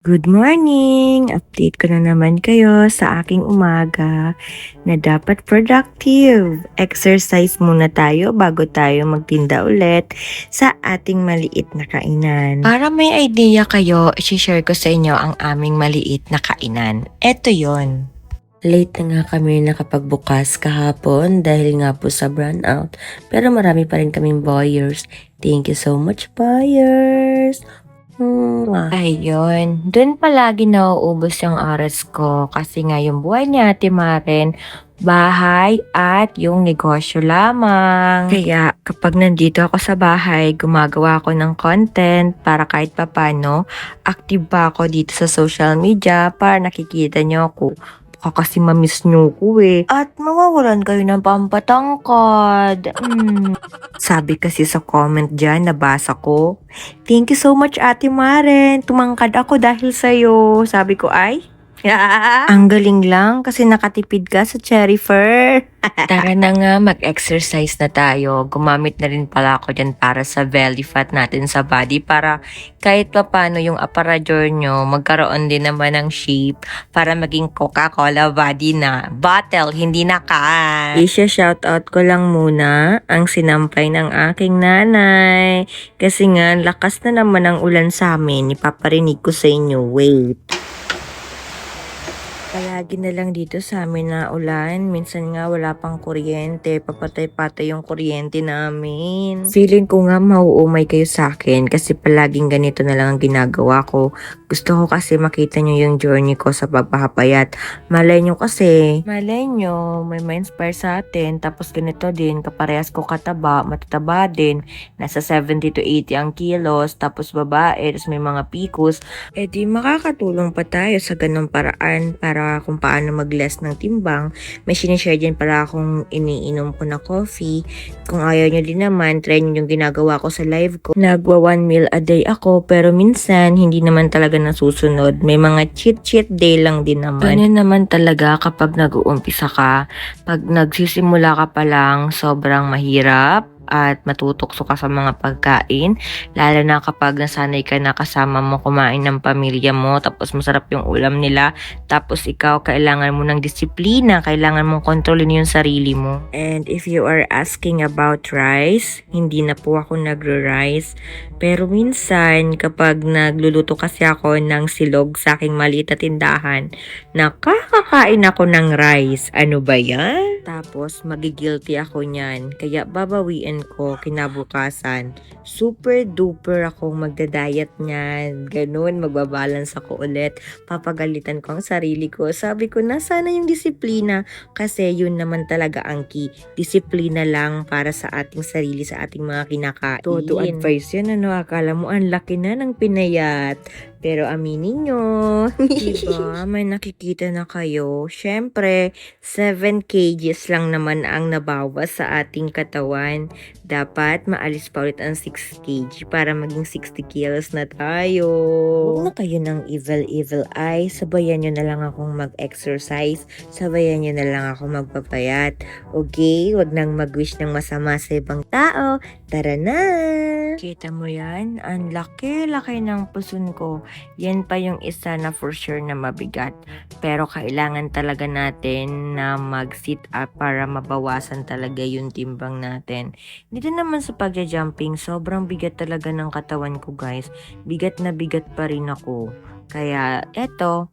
Good morning! Update ko na naman kayo sa aking umaga na dapat productive. Exercise muna tayo bago tayo magtinda ulit sa ating maliit na kainan. Para may idea kayo, share ko sa inyo ang aming maliit na kainan. Ito yon. Late na nga kami nakapagbukas kahapon dahil nga po sa brownout. Pero marami pa rin kaming buyers. Thank you so much, buyers! Hmm, ayun. Doon palagi nauubos yung oras ko kasi nga yung buhay ni Ate Maren, bahay at yung negosyo lamang. Kaya kapag nandito ako sa bahay, gumagawa ako ng content para kahit papano, active pa ako dito sa social media para nakikita niyo ako. Baka kasi mamiss niyo ko eh. At mawawalan kayo ng pampatangkad. Hmm. Sabi kasi sa comment dyan, nabasa ko, Thank you so much Ate Maren. Tumangkad ako dahil sa'yo. Sabi ko ay, ang galing lang kasi nakatipid ka sa cherry fur. Tara na nga, mag-exercise na tayo. Gumamit na rin pala ako dyan para sa belly fat natin sa body para kahit pa paano yung aparador nyo, magkaroon din naman ng shape para maging Coca-Cola body na. Bottle, hindi na can. Isha shoutout ko lang muna ang sinampay ng aking nanay. Kasi nga, lakas na naman ang ulan sa amin. Ipaparinig ko sa inyo. Wait. Palagi na lang dito sa amin na ulan. Minsan nga wala pang kuryente. Papatay-patay yung kuryente namin. Feeling ko nga mauumay kayo sa akin kasi palaging ganito na lang ang ginagawa ko. Gusto ko kasi makita nyo yung journey ko sa pagpapayat. Malay nyo kasi, malay nyo, may ma-inspire sa atin. Tapos ganito din, kaparehas ko kataba, matataba din. Nasa 70 to 80 ang kilos. Tapos babae, tapos may mga pikus. Eh di makakatulong pa tayo sa ganong paraan para kung paano mag-less ng timbang. May sinishare din pala akong iniinom ko na coffee. Kung ayaw nyo din naman, try nyo yung ginagawa ko sa live ko. Nagwa one meal a day ako, pero minsan hindi naman talaga nasusunod. May mga cheat-cheat day lang din naman. Ganyan naman talaga kapag nag-uumpisa ka. Pag nagsisimula ka pa lang, sobrang mahirap at matutokso ka sa mga pagkain. Lalo na kapag nasanay ka na kasama mo kumain ng pamilya mo, tapos masarap yung ulam nila, tapos ikaw kailangan mo ng disiplina, kailangan mong kontrolin yung sarili mo. And if you are asking about rice, hindi na po ako nagro-rice. Pero minsan, kapag nagluluto kasi ako ng silog sa aking maliit na tindahan, nakakakain ako ng rice. Ano ba yan? Tapos, magigilty ako niyan. Kaya babawiin ko kinabukasan. Super duper akong magda-diet niyan. Ganun, magbabalance ako ulit. Papagalitan ko ang sarili ko. Sabi ko, nasana yung disiplina? Kasi yun naman talaga ang key. Disiplina lang para sa ating sarili, sa ating mga kinakain. Todo advice yun, ano? Akala mo ang laki na ng pinayat. Pero aminin nyo. diba? May nakikita na kayo. Siyempre, 7 kgs lang naman ang nabawas sa ating katawan. Dapat maalis pa ulit ang 6 kg para maging 60 kilos na tayo. Huwag na kayo ng evil-evil eye. Sabayan nyo na lang akong mag-exercise. Sabayan nyo na lang ako magpapayat. Okay? Huwag nang mag-wish ng masama sa ibang tao. Tara na! Kita mo yan? Ang laki-laki ng puson ko. Yan pa yung isa na for sure na mabigat. Pero kailangan talaga natin na mag-sit up para mabawasan talaga yung timbang natin. Dito naman sa pagja-jumping, sobrang bigat talaga ng katawan ko guys. Bigat na bigat pa rin ako. Kaya eto,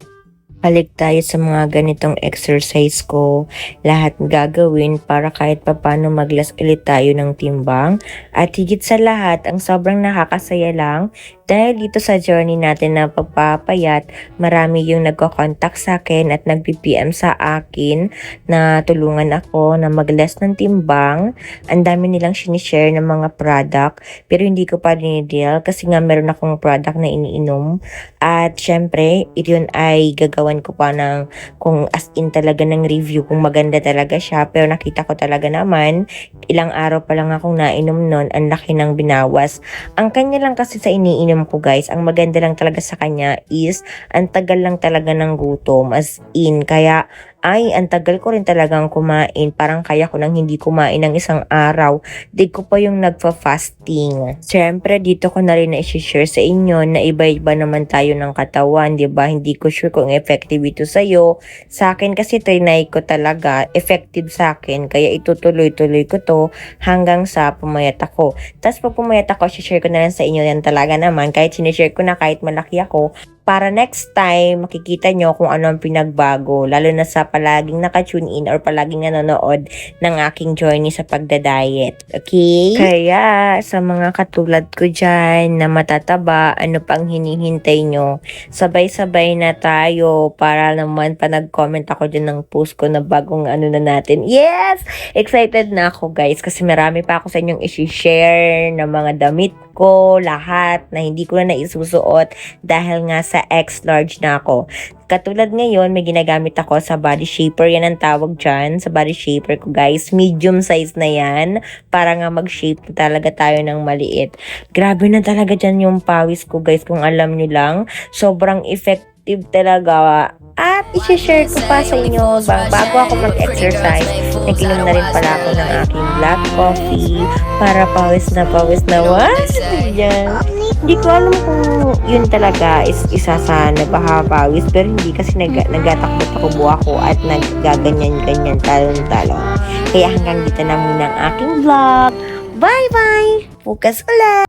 balik tayo sa mga ganitong exercise ko. Lahat gagawin para kahit papano maglas ulit tayo ng timbang. At higit sa lahat, ang sobrang nakakasaya lang dahil dito sa journey natin na pagpapayat, marami yung nagko-contact sa akin at nag-PPM sa akin na tulungan ako na mag-less ng timbang. Ang dami nilang sinishare ng mga product pero hindi ko pa dinideal kasi nga meron akong product na iniinom. At syempre, yun ay gagawan ko pa ng kung as in talaga ng review kung maganda talaga siya. Pero nakita ko talaga naman, ilang araw pa lang akong nainom nun, ang laki ng binawas. Ang kanya lang kasi sa iniinom time ko guys, ang maganda lang talaga sa kanya is ang tagal lang talaga ng gutom as in. Kaya ay, ang tagal ko rin talagang kumain. Parang kaya ko nang hindi kumain ng isang araw. Di ko pa yung nagfa-fasting. Siyempre, dito ko na rin na share sa inyo na iba-iba naman tayo ng katawan, di ba? Hindi ko sure kung effective ito sa'yo. Sa akin kasi trinay ko talaga, effective sa akin. Kaya itutuloy-tuloy ko to hanggang sa pumayat ako. Tapos pag pumayat ako, share ko na lang sa inyo yan talaga naman. Kahit sinishare ko na kahit malaki ako, para next time, makikita nyo kung ano ang pinagbago, lalo na sa palaging naka-tune in or palaging nanonood ng aking journey sa pagda-diet. Okay? Kaya, sa mga katulad ko dyan na matataba, ano pang hinihintay nyo? Sabay-sabay na tayo para naman pa nag-comment ako dyan ng post ko na bagong ano na natin. Yes! Excited na ako guys kasi marami pa ako sa inyong isi-share na mga damit ko, lahat na hindi ko na naisusuot dahil nga sa X large na ako. Katulad ngayon, may ginagamit ako sa body shaper. Yan ang tawag dyan sa body shaper ko, guys. Medium size na yan. Para nga mag-shape talaga tayo ng maliit. Grabe na talaga dyan yung pawis ko, guys. Kung alam nyo lang, sobrang effective talaga. At isi-share ko pa sa inyo bago ako mag-exercise, naginom na rin pala ako ng aking black coffee para pawis na pawis na was. Yan. Hindi ko alam kung yun talaga is isa sa nagpapawis pero hindi kasi nag nagatakbo-takbo ako at naggaganyan-ganyan talon-talon. Kaya hanggang dito na muna ang aking vlog. Bye-bye! Bukas ulit!